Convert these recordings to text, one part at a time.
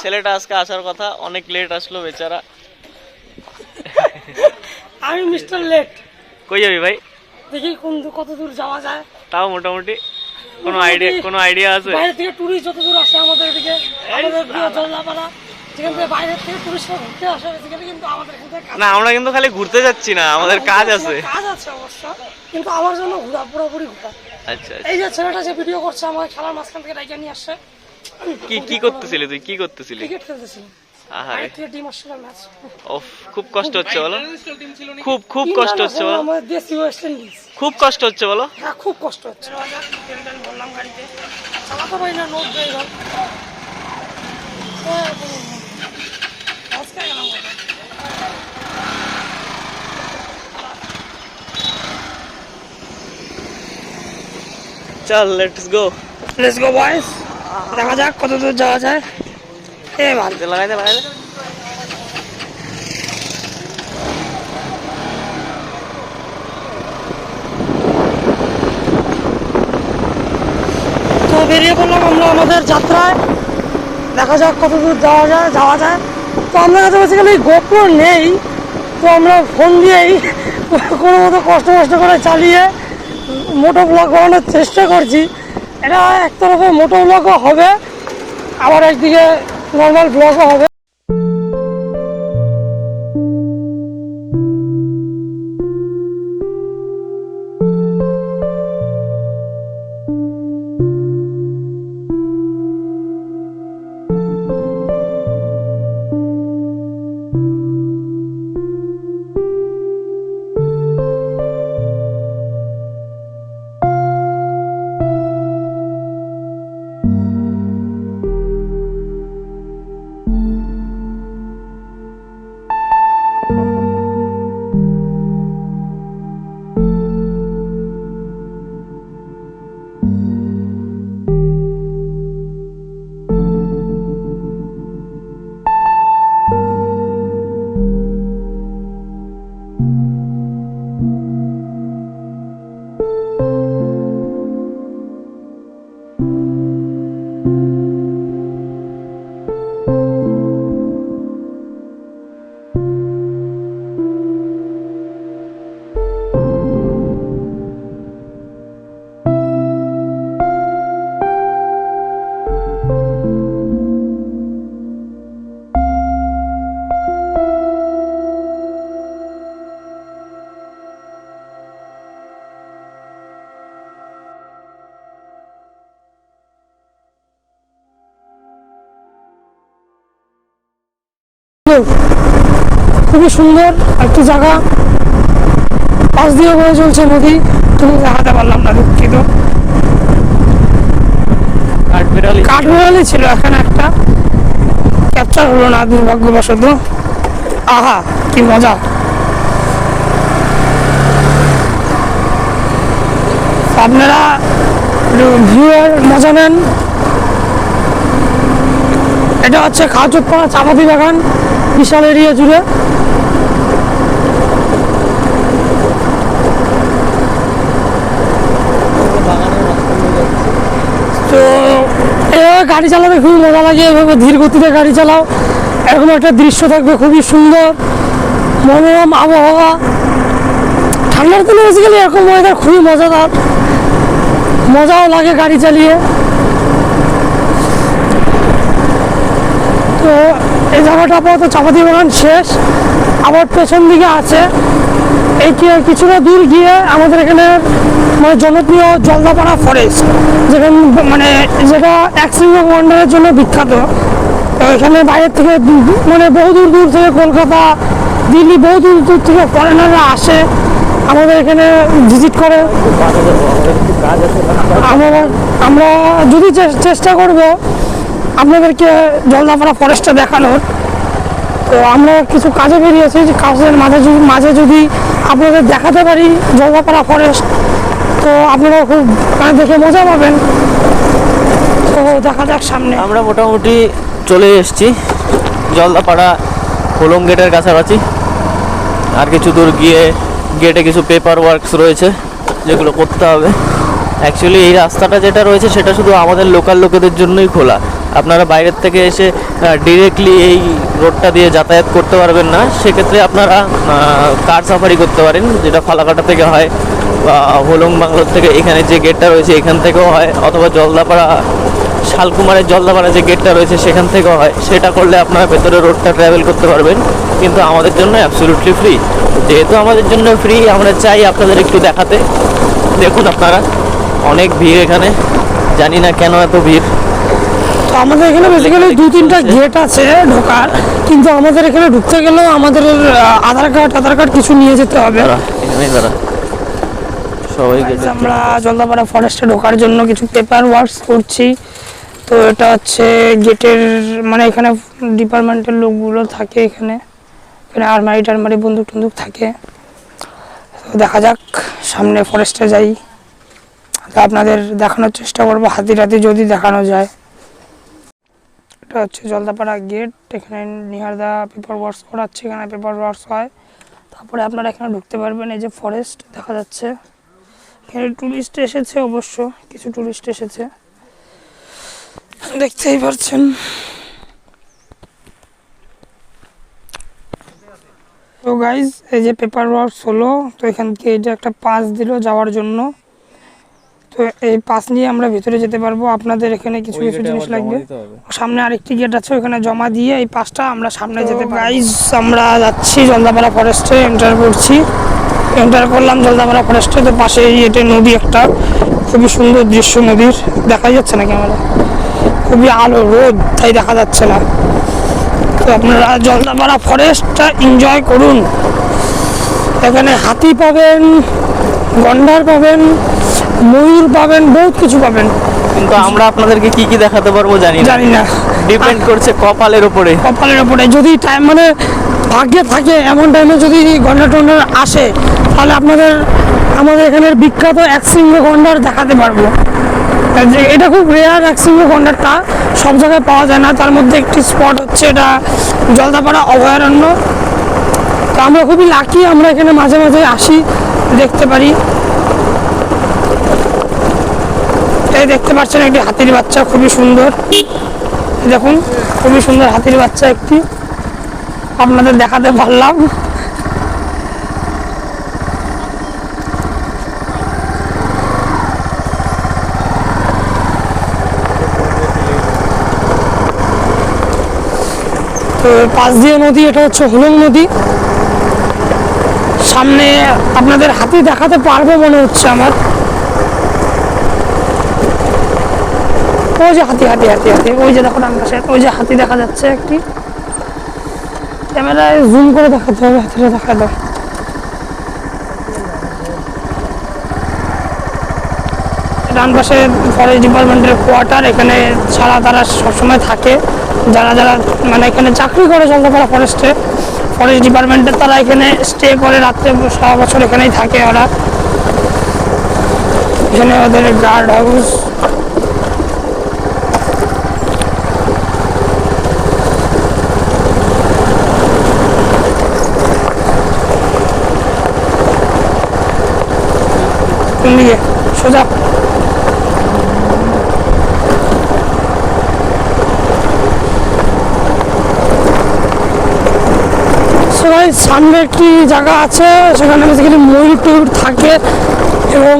ছেলেটা আজকে আসার কথা অনেক লেট আসলো বেচারা। আমি মিস্টার লেট কই যাবি ভাই? দেখি কোন কত দূর যাওয়া যায়। তাও মোটামুটি কোনো আইডিয়া কোনো আইডিয়া আছে? বাইরে থেকে টুরিস্ট যত দূর আসে আমাদের এদিকে আমাদের প্রিয় জল্লাপাড়া যেখান থেকে বাইরের থেকে টুরিস্টরা ঘুরতে আসে সেখানে কিন্তু আমাদের এখান কাজ- না আমরা কিন্তু খালি ঘুরতে যাচ্ছি না আমাদের কাজ আছে। কাজ আছে অবশ্য কিন্তু আমার জন্য ঘোরা পুরোপুরি ঘোরা। আচ্ছা আচ্ছা। এই যে ছেলেটা যে ভিডিও করছে আমাকে খেলার মাঝখান থেকে ডাইকে নিয়ে আসছে। কি কি করতেছিলি তুই? কি করতেছিলি? ক্রিকেট খেলতেছিলাম আহারে। ওফ খুব কষ্ট হচ্ছে বলো। খুব খুব কষ্ট হচ্ছে বলো। আমাদের দেশি ওয়েস্ট ইন্ডিজ খুব কষ্ট হচ্ছে বলো। হ্যাঁ খুব কষ্ট হচ্ছে? চল লেটস গো লেটস গো বয়েস দেখা যাক কত দূর যাওয়া যায়। এ লাগাই দে লাগাই দে। তো বেরিয়ে পড়লাম আমরা আমাদের যাত্রায়। দেখা যাক কত দূর যাওয়া যায় যাওয়া যায়। তো আমাদের কাছে বেসিক্যালি গোপ্রো নেই তো আমরা ফোন দিয়েই কোনো মতো কষ্ট কষ্ট করে চালিয়ে মোটো ব্লগ বানানোর চেষ্টা করছি। এটা একতরফে মোটো ব্লগও হবে। আবার একদিকে নর্মাল ব্লগও হবে। খুবই সুন্দর একটি জায়গা। পাশ দিয়ে বয়ে চলছে নদী। তুমি দেখাতে পারলাম না দুঃখিত। কাঠবিড়ালি। ছিল এখানে একটা। ক্যাপচার হলো না দুর্ভাগ্যবশত। আহা কি মজা। আপনারা ভিউয়ের মজা নেন। এটা হচ্ছে খাওচুপাড়া চাপাতি বাগান, বিশাল এরিয়া জুড়ে। তো গাড়ি চালাতে খুবই মজা লাগে, এভাবে ধীর গতিতে গাড়ি চালাও। এরকম একটা দৃশ্য থাকবে, খুবই সুন্দর। মনোরম আবহাওয়া। ঠান্ডার দিনে বেসিক্যালি এরকম ওয়েদার খুবই মজাদার। মজাও লাগে গাড়ি চালিয়ে। তো এই জায়গাটা আপাতত চাপাতি বাগান শেষ। আবার পেছন দিকে আছে। এই কিছুটা দূর গিয়ে আমাদের এখানে মানে জনপ্রিয় জলদাপাড়া ফরেস্ট যেখানে মানে যেটা অ্যাক্সিং ওয়ান্ডারের জন্য বিখ্যাত। এখানে বাইরের থেকে মানে বহু দূর দূর থেকে কলকাতা, দিল্লি বহু দূর দূর থেকে ফরেনাররা আসে। আমাদের এখানে ভিজিট করে। আমরা আমরা যদি চেষ্টা করব আপনাদেরকে জলদাপাড়া ফরেস্টটা দেখানোর। তো আমরা কিছু কাজে বেরিয়েছি যে কাজের মাঝে যদি মাঝে যদি আপনাদের দেখাতে পারি জলদাপাড়া ফরেস্ট তো আপনারা খুব মানে দেখে মজা পাবেন। তো দেখা যাক সামনে। আমরা মোটামুটি চলে এসেছি। জলদাপাড়া হোলং গেটের কাছাকাছি। আর কিছু দূর গিয়ে গেটে কিছু পেপার ওয়ার্কস রয়েছে, যেগুলো করতে হবে। অ্যাকচুয়ালি এই রাস্তাটা যেটা রয়েছে, সেটা শুধু আমাদের লোকাল লোকেদের জন্যই খোলা। আপনারা বাইরের থেকে এসে ডিরেক্টলি এই রোডটা দিয়ে যাতায়াত করতে পারবেন না। সেক্ষেত্রে আপনারা কার সাফারি করতে পারেন, যেটা ফালাকাটা থেকে হয়, বা হোলং বাংলোর থেকে এখানে যে গেটটা রয়েছে এখান থেকেও হয়, অথবা জলদাপাড়া, শালকুমারের জলদাপাড়া যে গেটটা রয়েছে সেখান থেকেও হয়। সেটা করলে আপনারা ভেতরে রোডটা ট্রাভেল করতে পারবেন, কিন্তু আমাদের জন্য অ্যাবসলিউটলি ফ্রি যেহেতু আমাদের জন্য ফ্রি আমরা চাই আপনাদের একটু দেখাতে। দেখুন আপনারা, অনেক ভিড় এখানে। জানি না কেন এত ভিড়। আমাদের এখানে বেসিক্যালি দু তিনটা গেট আছে ঢোকার। কিন্তু আমাদের এখানে ঢুকতে গেলেও আমাদের আধার কার্ড আধার কার্ড কিছু নিয়ে যেতে হবে। সবাই আমরা জলদাপাড়া ফরেস্টে ঢোকার জন্য কিছু পেপার ওয়ার্কস করছি। তো এটা হচ্ছে গেটের মানে এখানে ডিপার্টমেন্টের লোকগুলো থাকে এখানে। এখানে আলমারি টালমারি বন্দুক টন্দুক থাকে দেখা যাক সামনে ফরেস্টে যাই। তো আপনাদের দেখানোর চেষ্টা করব হাতি টাতি যদি দেখানো যায়। এটা হচ্ছে জলদাপাড়া গেট। এখানে নিহারদা পেপার ওয়ার্কস করাচ্ছে, এখানে পেপার ওয়ার্কস হয়। তারপরে আপনারা এখানে ঢুকতে পারবেন, এই যে ফরেস্ট দেখা যাচ্ছে। এখানে টুরিস্ট এসেছে অবশ্য, কিছু টুরিস্ট এসেছে। দেখতেই পারছেন। তো গাইজ এই যে পেপার ওয়ার্কস হলো, তো এখান থেকে যে একটা পাস দিল যাওয়ার জন্য। তো এই পাস নিয়ে আমরা ভিতরে যেতে পারব। আপনাদের এখানে কিছু কিছু জিনিস লাগবে। সামনে আরেকটি গেট আছে ওখানে জমা দিয়ে এই পাসটা আমরা সামনে যেতে গাইজ আমরা যাচ্ছি জলদাপাড়া ফরেস্টে এন্টার করছি। এন্টার করলাম জলদাপাড়া ফরেস্টে তো পাশে এটা নদী একটা। খুবই সুন্দর দৃশ্য নদীর। দেখা যাচ্ছে না ক্যামেরা খুবই আলো রোদ তাই দেখা যাচ্ছে না। তো আপনারা জলদাপাড়া ফরেস্টটা এনজয় করুন। এখানে হাতি পাবেন গন্ডার পাবেন ময়ূর পাবেন বহুত কিছু পাবেন। কিন্তু আমরা আপনাদেরকে কি কি দেখাতে পারব জানি না। জানি না। ডিপেন্ড করছে কপালের উপরে। কপালের ওপরে যদি টাইম মানে ভাগ্যে থাকে এমন টাইমে যদি গন্ডার টন্ডার আসে তাহলে আপনাদের আমাদের এখানের বিখ্যাত এক সিংহ গন্ডার দেখাতে পারব। যে এটা খুব রেয়ার এক সিংহ গন্ডারটা সব জায়গায় পাওয়া যায় না। তার মধ্যে একটি স্পট হচ্ছে এটা জলদাপাড়া অভয়ারণ্য। তো আমরা খুবই লাকি আমরা এখানে মাঝে মাঝে আসি দেখতে পারি এই দেখতে পাচ্ছেন একটি হাতির বাচ্চা, খুবই সুন্দর। দেখুন, খুবই সুন্দর হাতির বাচ্চা একটি। আপনাদের দেখাতে পারলাম। পাশ দিয়ে নদী, এটা হচ্ছে হলং নদী। সামনে আপনাদের হাতি দেখাতে পারব মনে হচ্ছে আমার। ওই যে হাতি হাতি হাতি হাতি, ওই যে দেখো ডান পাশে, ওই যে হাতি দেখা যাচ্ছে একটি। ক্যামেরায় জুম করে দেখাতে হবে, হাতিটা দেখা দাও ডান পাশে ফরেস্ট ডিপার্টমেন্টের কোয়ার্টার এখানে ছাড়া তারা সবসময় থাকে। যারা যারা মানে এখানে চাকরি করে জলদাপাড়া ফরেস্টে ফরেস্ট ডিপার্টমেন্টের তারা এখানে স্টে করে রাত্রে সারা বছর এখানেই থাকে ওরা। এখানে ওদের গার্ড হাউস দিকে সোজা। সামনে একটি জায়গা আছে সেখানে বেসিক্যালি ময়ূর টয়ূর থাকে এবং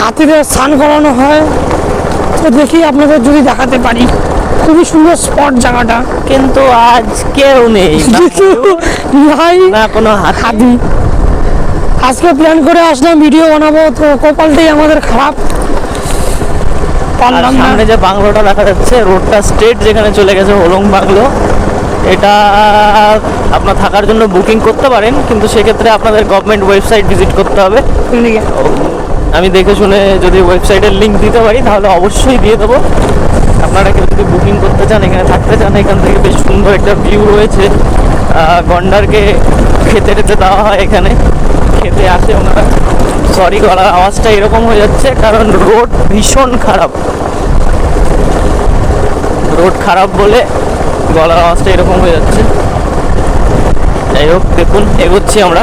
হাতিদের স্নান করানো হয়। তো দেখি আপনাদের যদি দেখাতে পারি। খুবই সুন্দর স্পট জায়গাটা। কিন্তু আজ কেউ নেই। নাই। না কোনো হাতি। আজকে প্ল্যান করে আসলাম ভিডিও বানাবো। তো কপালটাই আমাদের খারাপ। পারলাম সামনে যে বাংলোটা দেখা যাচ্ছে রোডটা স্ট্রেট যেখানে চলে গেছে হোলং বাংলো এটা আপনার থাকার জন্য বুকিং করতে পারেন কিন্তু সেক্ষেত্রে আপনাদের গভর্নমেন্ট ওয়েবসাইট ভিজিট করতে হবে। আমি দেখে শুনে যদি ওয়েবসাইটের লিঙ্ক দিতে পারি তাহলে অবশ্যই দিয়ে দেবো। আপনারা কেউ যদি বুকিং করতে চান এখানে থাকতে চান এখান থেকে বেশ সুন্দর একটা ভিউ রয়েছে। গন্ডারকে খেতে টেতে দেওয়া হয় এখানে। খেতে আসে ওনারা। সরি গলার আওয়াজটা এরকম হয়ে যাচ্ছে, কারণ রোড ভীষণ খারাপ। রোড খারাপ বলে গলার আওয়াজটা এরকম হয়ে যাচ্ছে। যাই হোক, দেখুন, এগোচ্ছি আমরা।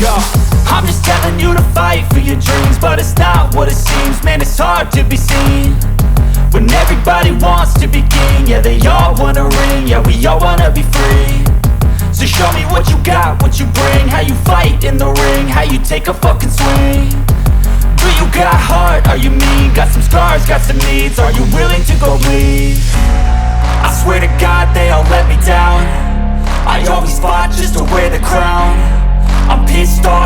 go. I'm just telling you to fight for your dreams, but it's not what it seems. Man, it's hard to be seen when everybody wants to be king. Yeah, they all wanna ring. Yeah, we all wanna be free. So show me what you got, what you bring, how you fight in the ring, how you take a fucking swing. Do you got heart? Are you mean? Got some scars, got some needs. Are you willing to go bleed? I swear to God they all let me down I always fought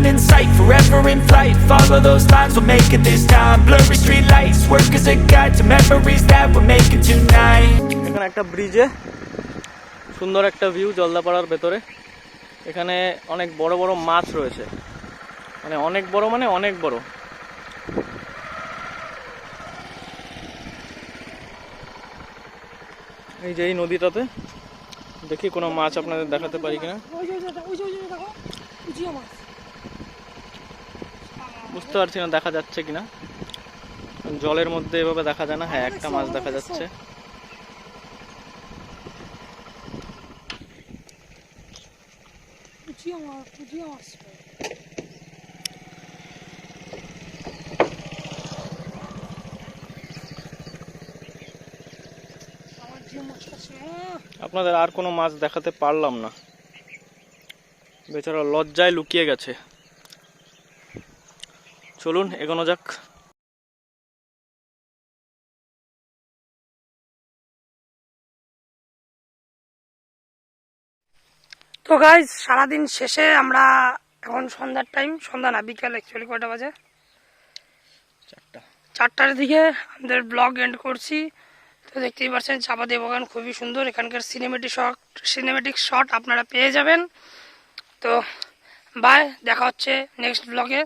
Nothing in sight, forever in flight Follow those lines, we'll make it this time Blurry street lights, work as a guide To memories that we're making tonight এখানে একটা ব্রিজে সুন্দর একটা view জলদাপাড়ার ভেতরে এখানে অনেক বড় বড় মাছ রয়েছে মানে অনেক বড় মানে অনেক বড় এই যে এই নদীটাতে দেখি কোনো মাছ আপনাদের দেখাতে পারি কিনা ওই যে ওই যে ওই যে ওই যে দেখো কুচিয়া মাছ বুঝতে পারছি না দেখা যাচ্ছে কিনা। জলের মধ্যে এভাবে দেখা যায় না। হ্যাঁ একটা মাছ দেখা যাচ্ছে! আপনাদের আর কোনো মাছ দেখাতে পারলাম না। বেচারা লজ্জায় লুকিয়ে গেছে। চলুন এগোনো যাক। তো গাইজ সারাদিন শেষে আমরা এখন সন্ধ্যার টাইম সন্ধ্যা না বিকাল অ্যাকচুয়ালি কয়টা বাজে? চারটা। চারটার দিকে আমাদের ব্লগ এন্ড করছি। তো দেখতেই পাচ্ছেন চাপাতি বাগান খুবই সুন্দর। এখানকার সিনেমেটিক শট সিনেমেটিক শট আপনারা পেয়ে যাবেন। তো বাই দেখা হচ্ছে নেক্সট ব্লগে